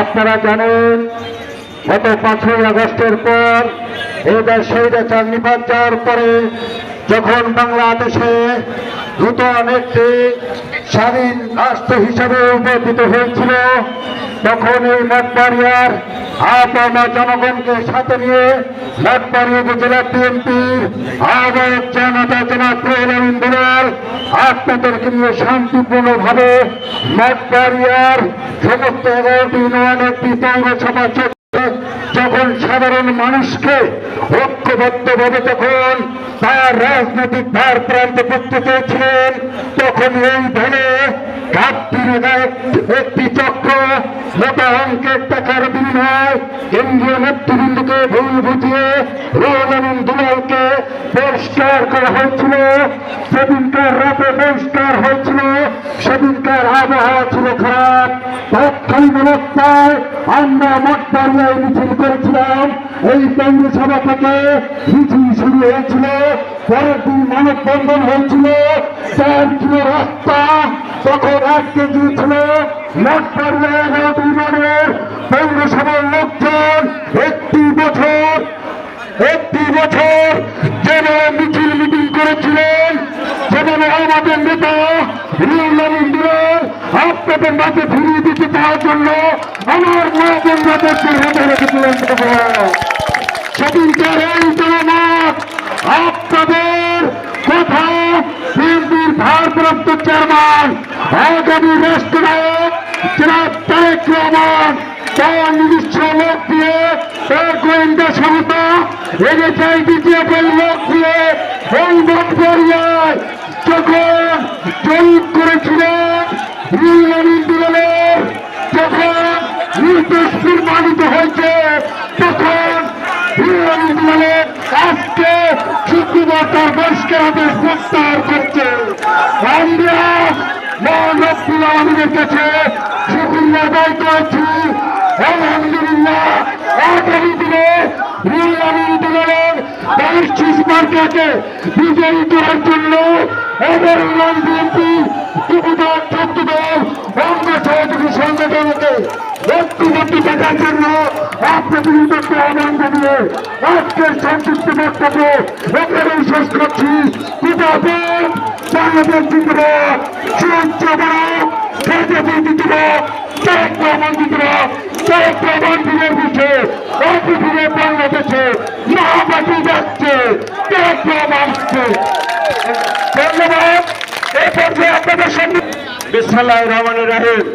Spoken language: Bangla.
আপনারা জানেন, গত পাঁচই আগস্টের পর এই দেশ স্বৈরাচার নিপাত যাওয়ার পরে যখন বাংলাদেশে দ্রুত একটি স্বাধীন রাষ্ট্র হিসাবে উপস্থিত হয়েছিল, তখন এই মঠবাড়িয়ার আপামা জনগণকে সাথে নিয়ে লাটবাড়ি জেলা বিএনপির আহ্বায়ক জনতা জনাব প্রহলাদ দুলাল, আপনাদেরকে নিয়ে শান্তিপূর্ণভাবে লাটবাড়িয়ার সমস্ত এগারোটি নয় একটি পৌরসভা চলছে যখন সাধারণ মানুষকে ঐক্যবদ্ধভাবে তখন তার রাজনৈতিক ভার প্রান্তে করতে চেয়েছিলেন তখন এই ধরে একটি চক্র, মোটা অঙ্কের টাকার বিনিময় কেন্দ্রীয় নেতৃবৃন্দকে ভুল বুঝিয়ে রোহমান দুলালকে পরিষ্কার করা হয়েছিল। সেদিনকার রাতে পরিষ্কার হয়েছিল। সেদিনকার আবহাওয়া ছিল খারাপ। তৎকালীন অবস্থায় আমরা মঠবাড়িয়ায় মিছিল করেছিলাম। এই পৌরসভা থেকে মিছিল শুরু হয়েছিল। পরের দিন মানববন্ধন হয়েছিল। চার কিলো রাস্তা তখন আজকে গিয়েছিল মঠবাড়িয়া ইউনিয়নের পৌরসভার লোকজন একটি বছর একটি বছর যেভাবে মিছিল মিটিং করেছিলেন যেভাবে আমাদের নেতা রিউল্লাহ ইন্দিরার আপনাদের মাঝে ফিরিয়ে দিতে চাওয়ার জন্য আমার মা বন্ধুদেরকে হাতে রেখেছিলেন সেদিনকার এই জনমত, আপনাদের কথা বিএনপির ভারপ্রাপ্ত চেয়ারম্যান, আগামী রাষ্ট্রনায়ক জনাব তার নিজস্ব তার লোক দিয়ে নির্দেশ নির্মাণিত হয়েছে তখন আজকে শুক্রবার তার বহিষ্কার আদেশ প্রত্যাহার করছে। আমরা মহানব্বুল আমাদের কাছে শুক্রিয়া আদায় করেছি আলহামদুলিল্লাহ, আগামী দিনে ইন্দিরালের বাইশ মার্কাকে বিজয়ী করার জন্য এবার বিএনপি আপনাদের আহ্বান জানিয়ে আজকের সংক্ষিপ্ত বক্তব্য এখানেই শেষ করছি বাংলাদেশ সুরঞ্চ বড় বিজেপি জিন্দাবাদ তারেক রহমান বিসমিল্লাহির রহমানির রহিম